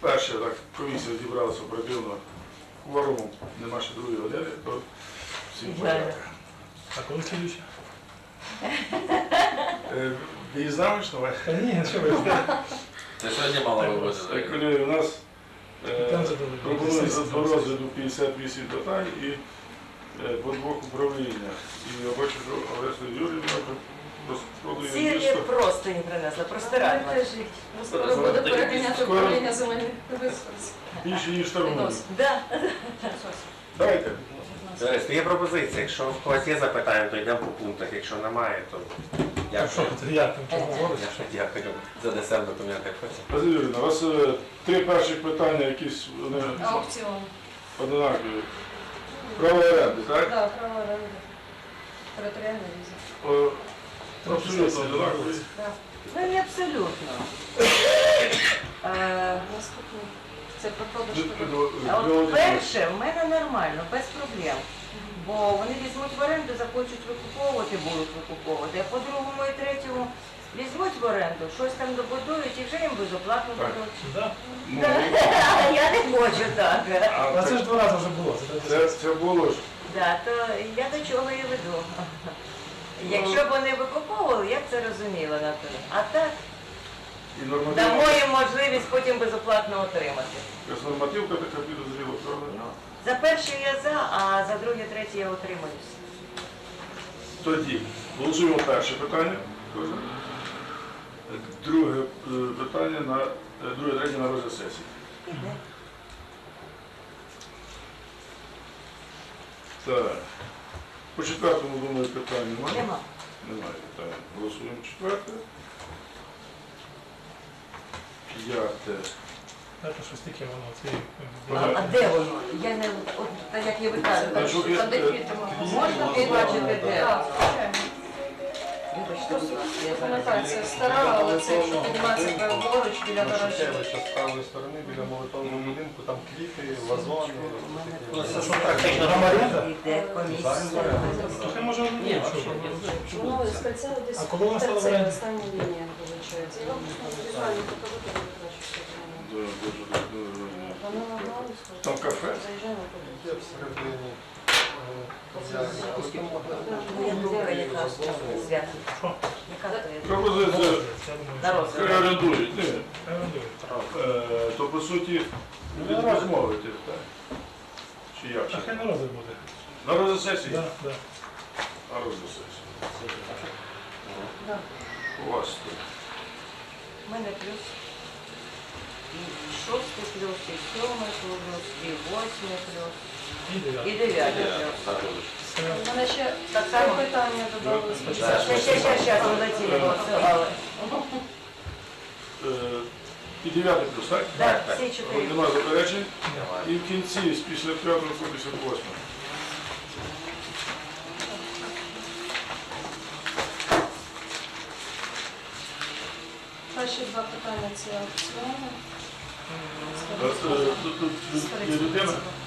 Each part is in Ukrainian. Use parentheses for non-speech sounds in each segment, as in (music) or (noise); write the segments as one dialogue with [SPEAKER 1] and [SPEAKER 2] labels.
[SPEAKER 1] перше, так, комісія зібралася оперативно кворуму, нема ще другої години, то всім
[SPEAKER 2] Ідеально.
[SPEAKER 3] А коли слідуюча?
[SPEAKER 1] Е, Ви що ви?
[SPEAKER 3] Та ні, що ви ждете?
[SPEAKER 4] Це сьогодні мало вивозити.
[SPEAKER 1] Коли у нас е, пропонується до розгляду 58 питань і е, по двох управліннях. І я бачу, що Олеся Юрівна розпродує
[SPEAKER 2] просто не принесла, простиральна.
[SPEAKER 5] Скоро буде переганяти управління земельних ресурсів.
[SPEAKER 1] Більше, ніж торгує.
[SPEAKER 2] Да.
[SPEAKER 1] Дайте.
[SPEAKER 4] Дивись, є пропозиція. Якщо в когось є запитання, то йдемо по пунктах. Якщо немає, то дякую.
[SPEAKER 3] як?
[SPEAKER 4] Дякую. Занесемо документи.
[SPEAKER 1] Олеся Юрівна, у вас е, три перших питання якісь вони
[SPEAKER 5] Аукціон.
[SPEAKER 1] однакові. Право оренди, так?
[SPEAKER 5] Так, право оренди. Територіальна віза.
[SPEAKER 1] Абсолютно однакові.
[SPEAKER 2] Ну не абсолютно. Е,
[SPEAKER 5] Наступний. Це про продаж
[SPEAKER 1] Ну, ну,
[SPEAKER 2] А от перше в мене нормально, без проблем. Бо вони візьмуть в оренду, захочуть викуповувати, будуть викуповувати. А по-другому і третьому візьмуть в оренду, щось там добудують і вже їм безоплатно
[SPEAKER 1] Так.
[SPEAKER 2] дадуть.
[SPEAKER 1] Ну, (laughs)
[SPEAKER 2] А я не хочу так.
[SPEAKER 3] А це ж два рази вже було. Це
[SPEAKER 1] було ж.
[SPEAKER 2] Да, то я до чого і веду. Якщо б вони викуповували, я б це розуміла на то. А так
[SPEAKER 1] І нормативка,
[SPEAKER 2] дамо їм можливість потім безоплатно отримати.
[SPEAKER 1] якась нормативка така підозріла, правда?
[SPEAKER 2] За перше я за, а за друге, третє я отримаюсь.
[SPEAKER 1] Тоді голосуємо перше питання. Друге е, питання на е, друге, третє на розгляд сесії. Так. По четвертому, думаю, питань немає.
[SPEAKER 2] Нема.
[SPEAKER 1] Немає питань. Голосуємо четверте. П'яте.
[SPEAKER 3] Знаєте, щось таке воно. Це
[SPEAKER 2] А, а де воно? Я не от так як я
[SPEAKER 1] Та
[SPEAKER 2] викажу.
[SPEAKER 1] що,
[SPEAKER 5] Там де
[SPEAKER 1] е,
[SPEAKER 5] квіти мали.
[SPEAKER 2] Можна побачити де?
[SPEAKER 5] Так, звичайно. Це стара, але це якщо піднімається праворуч біля гаражу.
[SPEAKER 6] Шевченка з правої сторони біля молитовного будинку, там квіти, вазони.
[SPEAKER 4] Ну, це що практично
[SPEAKER 3] Громадянка?
[SPEAKER 2] Іде комісія.
[SPEAKER 3] Трохи може
[SPEAKER 4] Ні?
[SPEAKER 5] Воно з кольця десь це остання лінія, виходить. Я вам візуально покажу,
[SPEAKER 1] Там кафе?
[SPEAKER 5] туди.
[SPEAKER 6] Всередині.
[SPEAKER 2] Ну?
[SPEAKER 1] Пропозиція. Орендують. Ні. Е, То по суті відмовити, так? Чи як?
[SPEAKER 3] А хай на розгляд буде.
[SPEAKER 1] На розгляд сесії?
[SPEAKER 3] Да, да.
[SPEAKER 1] На розгляд сесії. У вас тут.
[SPEAKER 2] У мене плюс і шостий плюс, і сьомий плюс, і восьмий плюс,
[SPEAKER 3] І
[SPEAKER 2] і
[SPEAKER 3] дев'ятий.
[SPEAKER 2] дев'ятий плюс.
[SPEAKER 5] У мене ще
[SPEAKER 2] Так само?
[SPEAKER 5] питання додали.
[SPEAKER 2] Ще, ще, ще, ще, Олексій голосували.
[SPEAKER 1] Е, І дев'ятий плюс, так?
[SPEAKER 2] Так,
[SPEAKER 4] так.
[SPEAKER 2] всі чотири.
[SPEAKER 1] Нема заперечень. І в кінці, після 5 58.
[SPEAKER 5] Перші два питання це аукціони.
[SPEAKER 1] Е, е,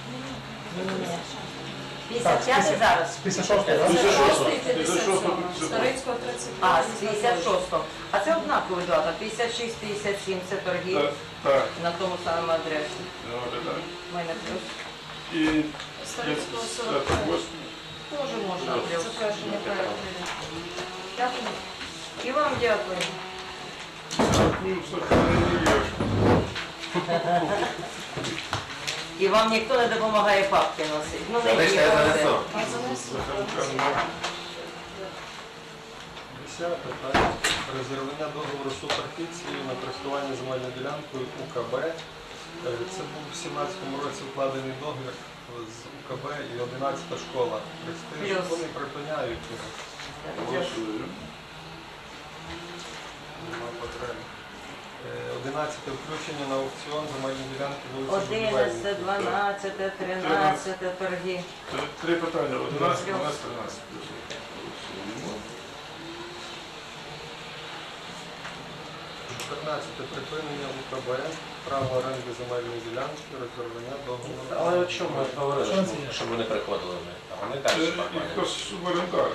[SPEAKER 1] Тут є
[SPEAKER 2] 55 зараз.
[SPEAKER 3] 56
[SPEAKER 5] Це
[SPEAKER 3] так?
[SPEAKER 1] 56,
[SPEAKER 5] 6 і
[SPEAKER 1] 56,
[SPEAKER 5] 57. Старицького 35.
[SPEAKER 2] А, з 56-го. А це однакові дата. 56, 57 це торги
[SPEAKER 1] Так, так.
[SPEAKER 2] на тому самому адресі.
[SPEAKER 1] Нема питань.
[SPEAKER 2] У мене плюс.
[SPEAKER 1] І
[SPEAKER 5] Старицького 45.
[SPEAKER 1] 58.
[SPEAKER 2] Тоже можна
[SPEAKER 5] Це
[SPEAKER 2] плюс.
[SPEAKER 5] перше не. Дякую.
[SPEAKER 2] І вам дякую.
[SPEAKER 1] Ну, слухай, не є. (laughs)
[SPEAKER 2] І вам ніхто не допомагає папки носити. Ну, не
[SPEAKER 4] Залиште, я занесу.
[SPEAKER 6] Десяте питання. Розірвання договору суперфіції на користування земельною ділянкою УКБ. Е, Це був у 17-му році укладений договір з УКБ і 11-та школа. Престиж.
[SPEAKER 2] Плюс.
[SPEAKER 6] Вони припиняють його.
[SPEAKER 1] Голосую.
[SPEAKER 6] Нема потреби. Е, 11 включення на аукціон земельної ділянки вулиці
[SPEAKER 2] 11,
[SPEAKER 6] Будівельників.
[SPEAKER 2] 12, 13 торги.
[SPEAKER 1] Три- Три питання. 11, 12, 13. Голосуємо.
[SPEAKER 6] 14 припинення УКБ, право оренди земельної ділянки, розірвання договору.
[SPEAKER 4] Але от що ми говорили,
[SPEAKER 3] Що
[SPEAKER 4] щоб- щоб вони приходили ми. А вони
[SPEAKER 1] Це
[SPEAKER 4] далі нормально.
[SPEAKER 1] суборендар.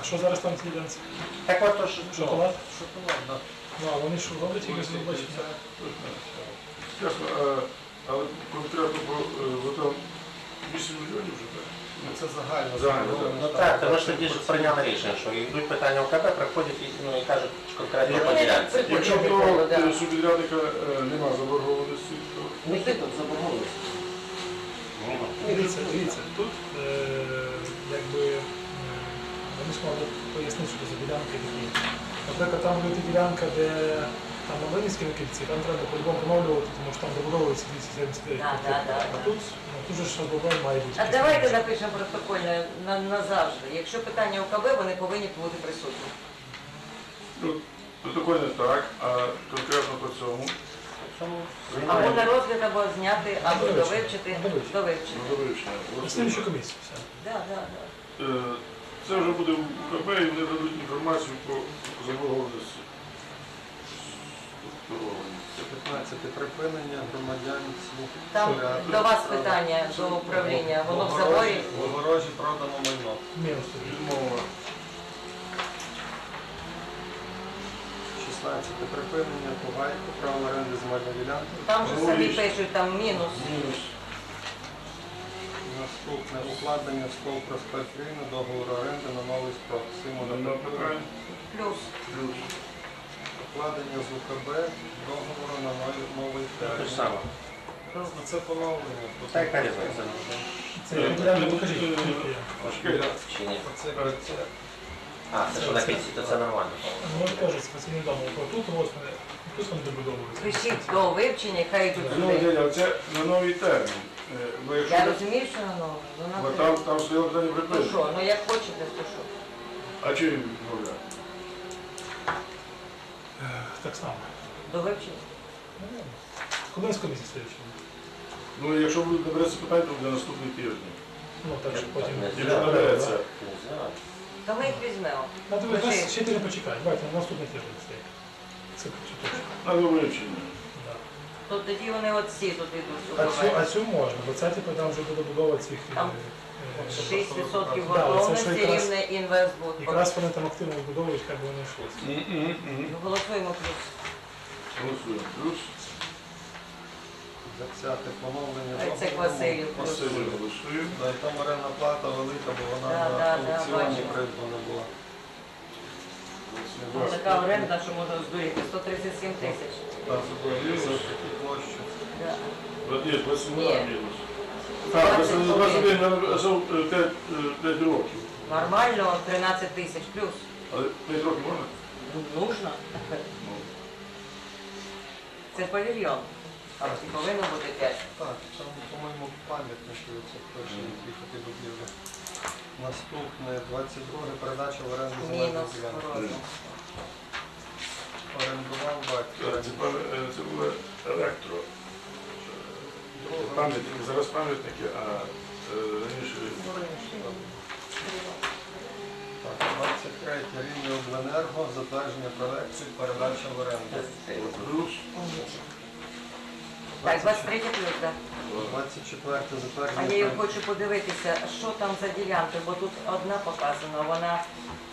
[SPEAKER 3] А що зараз там ці ділянці?
[SPEAKER 4] Так от то
[SPEAKER 3] Шоколад?
[SPEAKER 6] Шоколад, да.
[SPEAKER 3] Ну, а вони що роблять якось не бачать?
[SPEAKER 1] Ясно, а, але конкретно е, бо там 8 мільйонів вже так?
[SPEAKER 6] Ну, Це загально.
[SPEAKER 1] Загально,
[SPEAKER 4] Ну так, тому що тоді ж прийняли рішення, що йдуть питання ОКП, приходять і, ну, і кажуть конкретно по ділянці.
[SPEAKER 1] Якщо в
[SPEAKER 2] того, да.
[SPEAKER 1] субідрядника е, нема заборгованості, то
[SPEAKER 4] Які тут заборгованості?
[SPEAKER 3] Дивіться, дивіться, тут е, якби е, вони ж мали пояснити, що це ділянки такі. Наприклад, там буде ділянка, де там Ленінській кільці, там треба по-любому поновлювати, тому що там добудовується 279.
[SPEAKER 2] Да, да, да,
[SPEAKER 3] А
[SPEAKER 2] да.
[SPEAKER 3] тут, ну, тут же ж обов'язково має бути.
[SPEAKER 2] А давайте напишемо протокольно на, назавжди. Якщо питання ОКБ, вони повинні бути присутні.
[SPEAKER 1] ну, протокольно так, а конкретно по цьому
[SPEAKER 2] Або на розгляд, або зняти, або
[SPEAKER 3] Довивчити.
[SPEAKER 2] довивчити,
[SPEAKER 3] Довивчити.
[SPEAKER 2] довивчити.
[SPEAKER 1] до вивчення.
[SPEAKER 3] Слідчу комісію. все.
[SPEAKER 2] Да, да, да.
[SPEAKER 1] Е, Це вже буде в УКБ і вони дадуть інформацію по заборгованості. Структуровані.
[SPEAKER 6] 15 припинення громадянці.
[SPEAKER 2] Там до вас питання до управління. Воно в заборі.
[SPEAKER 6] В огорожі продано майно.
[SPEAKER 3] Мінус.
[SPEAKER 1] Відмова.
[SPEAKER 6] 16 припинення Пугайко, право оренди земельної ділянки.
[SPEAKER 2] Там же самі пишуть, там мінус.
[SPEAKER 1] Мінус.
[SPEAKER 6] Укладення СКОЛ проспект Рівне, договору оренди на новий строк. Симона.
[SPEAKER 2] Плюс.
[SPEAKER 1] Плюс.
[SPEAKER 6] Укладення з УКБ договору на новий, новий
[SPEAKER 4] Те ж
[SPEAKER 6] термін.
[SPEAKER 4] саме.
[SPEAKER 6] Ну, Це поновлення.
[SPEAKER 4] Та яка різниця?
[SPEAKER 3] Це
[SPEAKER 4] Чи ні?
[SPEAKER 6] Це
[SPEAKER 4] А, це що на кільці, то це нормально.
[SPEAKER 3] Ну, от кажуть, спеціальний дом, тут ось вони, тут вони добудовують.
[SPEAKER 2] Пишіть до вивчення, хай йдуть
[SPEAKER 1] Ну. Деля, це на новий термін. Е, Бо якщо
[SPEAKER 2] Я розумію, що ну
[SPEAKER 1] бо
[SPEAKER 2] на
[SPEAKER 1] там, там стояло питання
[SPEAKER 2] Ну що, ну як хочете, то що.
[SPEAKER 1] А чим він відмовляє?
[SPEAKER 3] Е, Так само.
[SPEAKER 2] До вивчення.
[SPEAKER 3] Ну, Коли з комісії стоїть?
[SPEAKER 1] Ну, якщо буде набереться питання, то буде наступний тиждень.
[SPEAKER 3] Ну, так що потім...
[SPEAKER 1] І не набереться.
[SPEAKER 4] Не.
[SPEAKER 2] То ми їх візьмемо.
[SPEAKER 3] Надо ви
[SPEAKER 2] Пиши.
[SPEAKER 3] ще тиждень почекати, давайте на наступний тиждень стоїть. Це точно.
[SPEAKER 1] На вивчення.
[SPEAKER 2] То тоді вони от всі тут йдуть
[SPEAKER 3] А цю, а цю можна, бо це типу там вже буде добудова цих... е,
[SPEAKER 2] Там
[SPEAKER 3] е,
[SPEAKER 2] 6%
[SPEAKER 3] Да, це
[SPEAKER 2] готовності
[SPEAKER 3] що якраз-
[SPEAKER 2] рівне інвестбуд.
[SPEAKER 3] Якраз вони там активно збудовують, як би вони йшли.
[SPEAKER 2] Ну, Голосуємо плюс.
[SPEAKER 1] Голосуємо. Плюс.
[SPEAKER 6] 20 поновлення
[SPEAKER 2] Айцек
[SPEAKER 6] договору.
[SPEAKER 2] Василів.
[SPEAKER 1] Голосуємо.
[SPEAKER 6] Да, і там орендна плата велика, бо вона
[SPEAKER 2] Да,
[SPEAKER 6] на
[SPEAKER 2] да, да,
[SPEAKER 6] аукціоні
[SPEAKER 2] бачу.
[SPEAKER 6] придбана була.
[SPEAKER 2] Така оренда, що можна здуріти. 137 тисяч.
[SPEAKER 6] Там зробили за таку площу.
[SPEAKER 2] Да.
[SPEAKER 1] От Ні, 22
[SPEAKER 2] Ні.
[SPEAKER 1] мінус. Так, 21 5 е, років.
[SPEAKER 2] Нормально 13 тисяч плюс.
[SPEAKER 1] Але 5 років можна?
[SPEAKER 2] Ну, Нужно.
[SPEAKER 1] Ну,
[SPEAKER 2] Це павільйон. А повинно бути 5.
[SPEAKER 6] Так, там, по-моєму, пам'ятники оце перші дві такі будівлі. Наступне 22 передача в оренду земельної
[SPEAKER 2] Мінус.
[SPEAKER 6] Орендував батько.
[SPEAKER 1] Е, Це, пам- е, це було електро. Е, Пам'ятники, зараз пам'ятники, а е, раніше
[SPEAKER 6] Так, 23 рівня обленерго, затвердження проекту передача в оренду.
[SPEAKER 1] плюс.
[SPEAKER 2] Так, 23 плюс, так.
[SPEAKER 6] 24
[SPEAKER 2] А я її хочу подивитися, що там за ділянки, бо тут одна показана, вона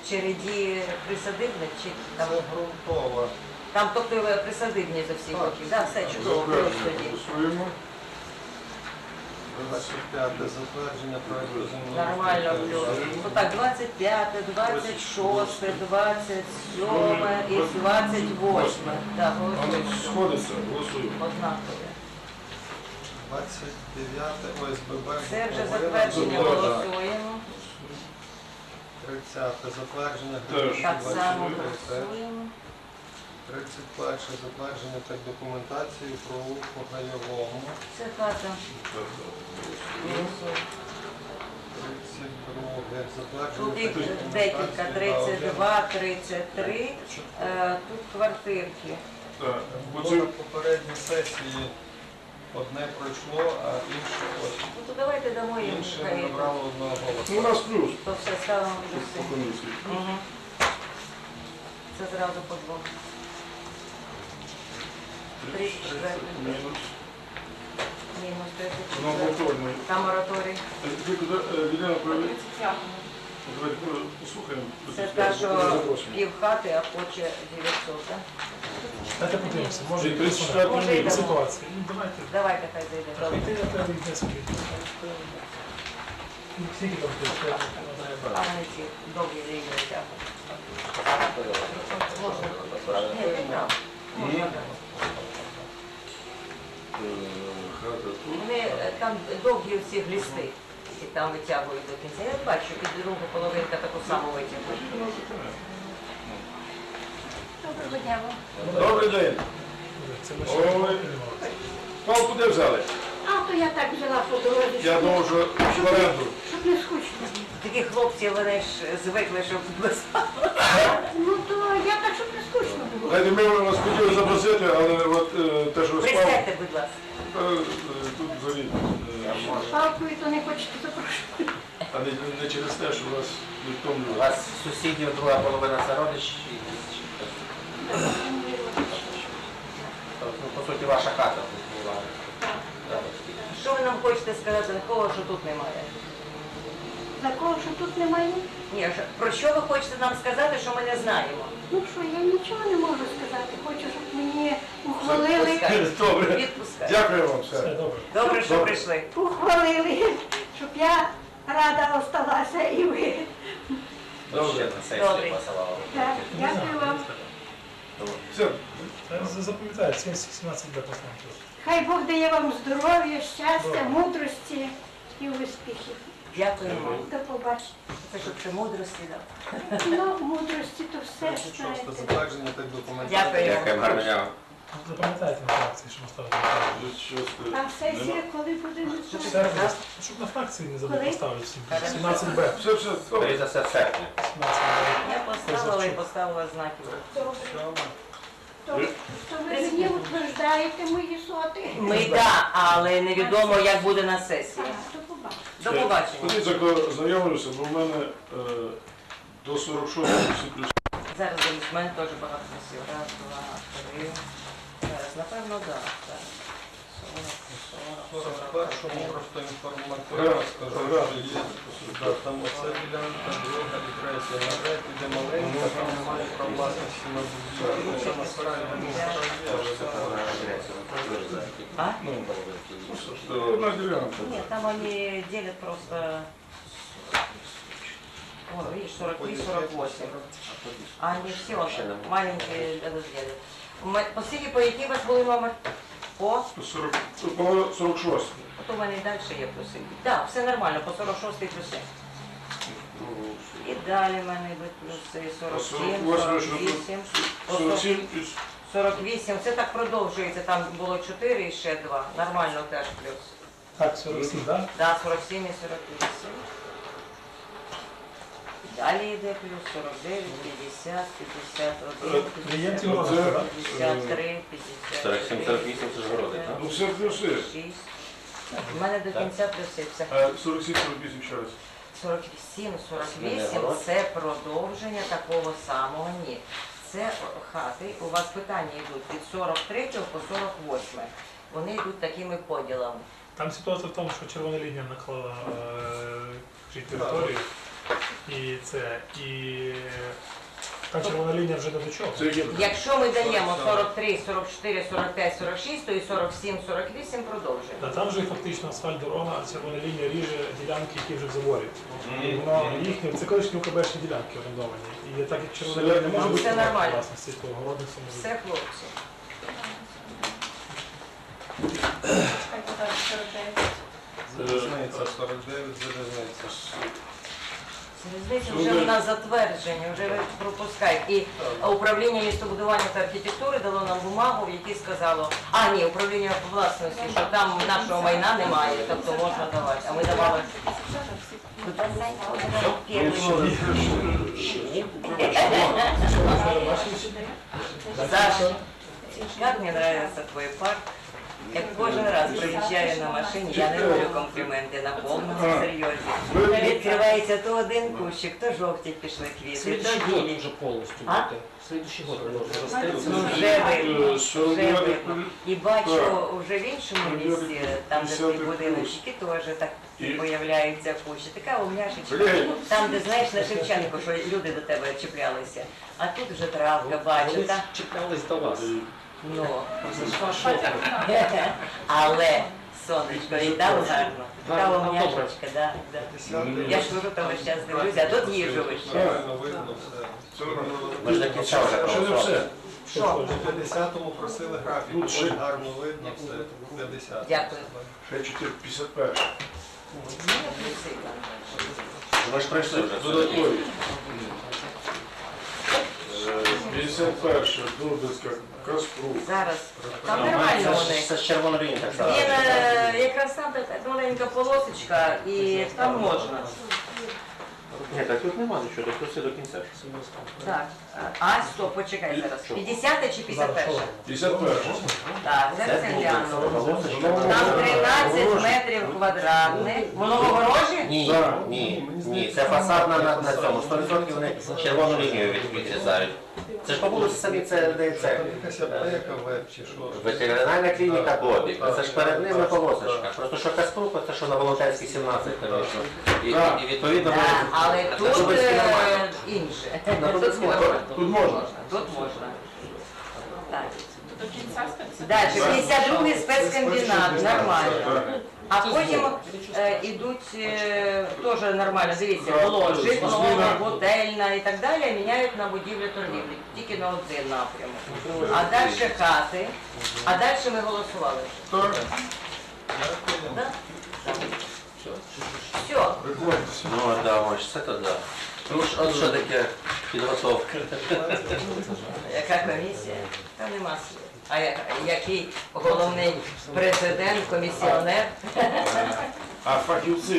[SPEAKER 2] в череді присадибних чи там,
[SPEAKER 6] Це ґрунтова.
[SPEAKER 2] там тобто присадибні за всі
[SPEAKER 6] Так.
[SPEAKER 2] Да, все чудово, плюс
[SPEAKER 1] Затвердження
[SPEAKER 2] тоді.
[SPEAKER 1] голосуємо.
[SPEAKER 6] 25 затвердження проекту землеустрою.
[SPEAKER 2] Нормально плюс. Отак, 25, 26, 27 і 28. Так, голосуємо.
[SPEAKER 1] сходиться, голосуємо.
[SPEAKER 2] Однакові.
[SPEAKER 6] 29 ОСББ.
[SPEAKER 2] Це вже затвердження голосуємо.
[SPEAKER 6] 30 затвердження.
[SPEAKER 1] Теж.
[SPEAKER 2] Так само
[SPEAKER 6] 24.
[SPEAKER 2] голосуємо.
[SPEAKER 6] 31 затвердження так документації про рух по краєвому.
[SPEAKER 2] Це хата.
[SPEAKER 1] Так, так, голосуємо.
[SPEAKER 2] Голосуємо.
[SPEAKER 6] 32.
[SPEAKER 2] Тут їх
[SPEAKER 6] так
[SPEAKER 2] декілька,
[SPEAKER 6] документації
[SPEAKER 2] 32, 33. Е, Тут квартирки.
[SPEAKER 1] Так.
[SPEAKER 6] Було на попередній сесії одне пройшло, а інше ось.
[SPEAKER 2] Ну то давайте дамо їм
[SPEAKER 6] Інше не набрало одного
[SPEAKER 1] ну, у нас плюс
[SPEAKER 2] То все ставимо
[SPEAKER 1] по комісії.
[SPEAKER 2] Мгм. Це зразу по двох. 34
[SPEAKER 1] Мінус.
[SPEAKER 2] мінус
[SPEAKER 1] Ну,
[SPEAKER 2] 34.
[SPEAKER 1] повторний.
[SPEAKER 2] Там мораторій.
[SPEAKER 1] Тільки Ділянка проявляє Давайте про- послухаємо.
[SPEAKER 2] Це та, що пів хати, а хоче 900, так?
[SPEAKER 3] Давайте подивимося, може
[SPEAKER 1] І
[SPEAKER 3] і
[SPEAKER 1] 34
[SPEAKER 2] Може, і дамо.
[SPEAKER 3] ситуації. Ну, давайте.
[SPEAKER 2] Давайте хай зайде. Добре.
[SPEAKER 3] Йти на тебе. Ну, Скільки там ти?
[SPEAKER 2] А не ці довгі лінії тягнуть. Ні. Можна, да.
[SPEAKER 1] Е, Хата тут.
[SPEAKER 2] Вони е, там довгі всі глісти, і там витягують до кінця. Я бачу, під другу половинка таку саму витягують. Доброго дня вам.
[SPEAKER 1] Добрий день. Ой. Палку де взяли?
[SPEAKER 5] А, то я так взяла по дорозі,
[SPEAKER 1] Я думав, що в оренду.
[SPEAKER 5] щоб не скучно.
[SPEAKER 2] Такі хлопці, вони ж звикли, щоб без
[SPEAKER 5] Ну то я так, щоб не скучно було.
[SPEAKER 1] Знаєте, ми вас хотіли запросити, але от е, те, що ви спали,
[SPEAKER 2] Присядьте, будь ласка.
[SPEAKER 1] е, е, тут взагалі. е,
[SPEAKER 5] Палкою то не хочете запрошувати.
[SPEAKER 1] А не, не через те, що вас не
[SPEAKER 4] У вас сусідів друга половина це родич і Тобто, ну, по суті, ваша хата тут була.
[SPEAKER 2] Що ви нам хочете сказати такого, що тут немає?
[SPEAKER 5] За кого, що тут немає?
[SPEAKER 2] Ні, ж- про що ви хочете нам сказати, що ми не знаємо?
[SPEAKER 5] Ну що, я нічого не можу сказати. Хочу, щоб мені ухвалили,
[SPEAKER 1] Добре.
[SPEAKER 2] Відпускайте.
[SPEAKER 1] Дякую вам
[SPEAKER 3] Все,
[SPEAKER 1] все.
[SPEAKER 3] добре.
[SPEAKER 2] Добре, що
[SPEAKER 1] Добре.
[SPEAKER 2] прийшли.
[SPEAKER 5] ухвалили, щоб я рада осталася і ви.
[SPEAKER 4] Ще
[SPEAKER 1] Добре.
[SPEAKER 4] сесії
[SPEAKER 2] Добре.
[SPEAKER 5] Так, дякую вам.
[SPEAKER 1] Все.
[SPEAKER 3] Запам'ятаю, 17 б поставити.
[SPEAKER 5] Хай Бог дає вам здоров'я, щастя, мудрості і успіхів.
[SPEAKER 2] Дякуємо.
[SPEAKER 5] До побачення.
[SPEAKER 2] Це щоб ти мудрості дав.
[SPEAKER 5] Ну, мудрості то все знаєте.
[SPEAKER 6] документів.
[SPEAKER 2] Дякую.
[SPEAKER 4] Дякуємо, гарного дня.
[SPEAKER 3] Запам'ятайте на фракції, що ми ставили.
[SPEAKER 1] Е,
[SPEAKER 5] А сесія коли буде?
[SPEAKER 3] Все, щоб на фракції не забув
[SPEAKER 5] Коли?
[SPEAKER 3] поставити всім. 17 б
[SPEAKER 1] Все, все,
[SPEAKER 4] Скоріше за все, в серпні.
[SPEAKER 3] 17 б
[SPEAKER 2] Я поставила і поставила знаки.
[SPEAKER 5] То, то ви мені утверждаєте мої соти?
[SPEAKER 2] Ми да, але невідомо, як буде на
[SPEAKER 5] А,
[SPEAKER 2] сесії.
[SPEAKER 5] то побачимо.
[SPEAKER 2] До побачення.
[SPEAKER 1] Коли знайомлюся, бо в мене е, до 46 всі плюс.
[SPEAKER 2] Зараз дивлюсь, мене теж багато носів. Раз, два, три. Зараз, напевно, да. Зараз. Сорок, сорок, сорок.
[SPEAKER 6] першому просто інформативно скажу, що є да, там оця ділянка, друга і третя. На третій, де маленька, там немає прав власності на будівлю. Ну, Це насправді ну, є, але це
[SPEAKER 2] А?
[SPEAKER 1] Ну, це одна ділянка.
[SPEAKER 2] Нет, там они делят просто... О, видишь, 43, 48. А они все маленькие разделы. По скільки, по який у вас були номер? По?
[SPEAKER 1] 40, по 46.
[SPEAKER 2] От у мене і далі є плюси. Так, все нормально, по 46 плюси. І далі в мене йдуть плюси 47, 48,
[SPEAKER 1] 47 і
[SPEAKER 2] 48. Це так продовжується, там було 4 і ще 2. Нормально теж плюс.
[SPEAKER 3] Так, 47, так?
[SPEAKER 2] Да, 47 і 48. Далі йде плюс 49, 50, 51,
[SPEAKER 3] Клієнтів
[SPEAKER 2] 52,
[SPEAKER 3] розгляду, так?
[SPEAKER 2] 53,
[SPEAKER 4] 47,
[SPEAKER 2] 54,
[SPEAKER 4] 48 це ж городи, так?
[SPEAKER 1] Ну все плюси.
[SPEAKER 2] 56. У мене до кінця плюси. Це
[SPEAKER 1] 47, 48 ще раз.
[SPEAKER 2] 47, 48 це продовження такого самого. Ні. Це хати. У вас питання йдуть від 43 по 48. Вони йдуть такими поділами.
[SPEAKER 3] Там ситуація в тому, що червона лінія наклала е, територію. І це, і та червона лінія вже не до чого.
[SPEAKER 2] Якщо ми даємо 43, 44, 45, 46, то і 47, 48 продовжуємо.
[SPEAKER 3] Та там вже фактично асфальт дорога, а червона лінія ріже ділянки, які вже в заборі. І воно їхні, це колишні УКБшні ділянки орендовані. І так як червона
[SPEAKER 1] Все
[SPEAKER 3] лінія не може бути
[SPEAKER 2] Все
[SPEAKER 3] власності, то городництво може.
[SPEAKER 2] Все, хлопці.
[SPEAKER 6] Залізниця 49, залізниця.
[SPEAKER 2] Різниця вже у нас затвердження, вже ви пропускаєте. І управління містобудування та архітектури дало нам бумагу, в якій сказало, а ні, управління власності, що там нашого майна немає, тобто можна давати. А ми давали. Саша, как мне нравится твой парк. Як кожен раз приїжджаю на машині, я не роблю компліменти на повному серйозі. Відкривається то один кущик, то жовті пішли квіти,
[SPEAKER 7] Следующий
[SPEAKER 2] то
[SPEAKER 7] год
[SPEAKER 2] білі.
[SPEAKER 7] уже полностью
[SPEAKER 2] А?
[SPEAKER 7] будет. Следующий год уже расстается.
[SPEAKER 2] Ну, вже видно,
[SPEAKER 1] Е,
[SPEAKER 2] вже видно. І бачу вже в іншому місці, там де ці будиночки, теж так появляються кущі. Така умняшечка. Там, де знаєш на Шевченко, що люди до тебе чіплялися. А тут вже травка, бачу.
[SPEAKER 7] Вони чіплялись до вас.
[SPEAKER 2] Ну,
[SPEAKER 7] Що там? (laughs)
[SPEAKER 2] але сонечко, і там гарно. Умняшечка, да, да. Я ж кажу, того зараз дивлюся, а тут їжу вище.
[SPEAKER 6] Правильно видно все.
[SPEAKER 4] Ми ж вже
[SPEAKER 1] Ще не все.
[SPEAKER 2] Що?
[SPEAKER 6] На 50-му просили графік,
[SPEAKER 1] ще-
[SPEAKER 6] гарно видно все. 50.
[SPEAKER 2] Дякую.
[SPEAKER 1] Ще 451.
[SPEAKER 4] Ми ж пройшли вже.
[SPEAKER 1] Додаткові. Е, 51. Дубинська, Каспрук.
[SPEAKER 2] Зараз. Там нормально вони.
[SPEAKER 4] Це ж червоно лінія так само.
[SPEAKER 2] Він е, якраз там така маленька полосочка і там можна.
[SPEAKER 4] Ні, так тут нема нічого, тут все до кінця.
[SPEAKER 2] Так. А, стоп, почекай зараз. 50 чи 51?
[SPEAKER 1] 51.
[SPEAKER 2] Так, зараз я гляну. Там 13 метрів квадратних. Воно в огорожі?
[SPEAKER 4] Ні, ні, ні, це фасад на, на, на цьому. 100% вони червону лінію від- відрізають. Це ж по вулиці самі це де це.
[SPEAKER 6] Якась аптека веб чи що.
[SPEAKER 4] Ветеринарна клініка Бобік. Це ж перед ними полосочка. Просто що Каспрук, це що на Волонтерській 17, звісно. І, і, і відповідно
[SPEAKER 2] Так,
[SPEAKER 4] вони-
[SPEAKER 2] але тут е,
[SPEAKER 4] нормально.
[SPEAKER 2] інше.
[SPEAKER 4] На
[SPEAKER 2] Тут можна.
[SPEAKER 4] нормально.
[SPEAKER 1] Тут можна.
[SPEAKER 2] Тут можна. Так.
[SPEAKER 5] До кінця.
[SPEAKER 2] Далі, 52 спецкомбінат, нормально. А потім е, ідуть е, теж нормально, дивіться,
[SPEAKER 1] Так,
[SPEAKER 2] було
[SPEAKER 1] так,
[SPEAKER 2] житлова, готельна і так далі, міняють на будівлю торгівлі, тільки на один напрямок. А далі хати, а далі ми голосували.
[SPEAKER 1] Так.
[SPEAKER 2] Да? Все.
[SPEAKER 4] Ну, а, да, ось це то да. Ну, ж, от що таке підготовка?
[SPEAKER 2] Яка комісія? Та нема слів. А який головний президент, комісіонер?
[SPEAKER 1] А фахівці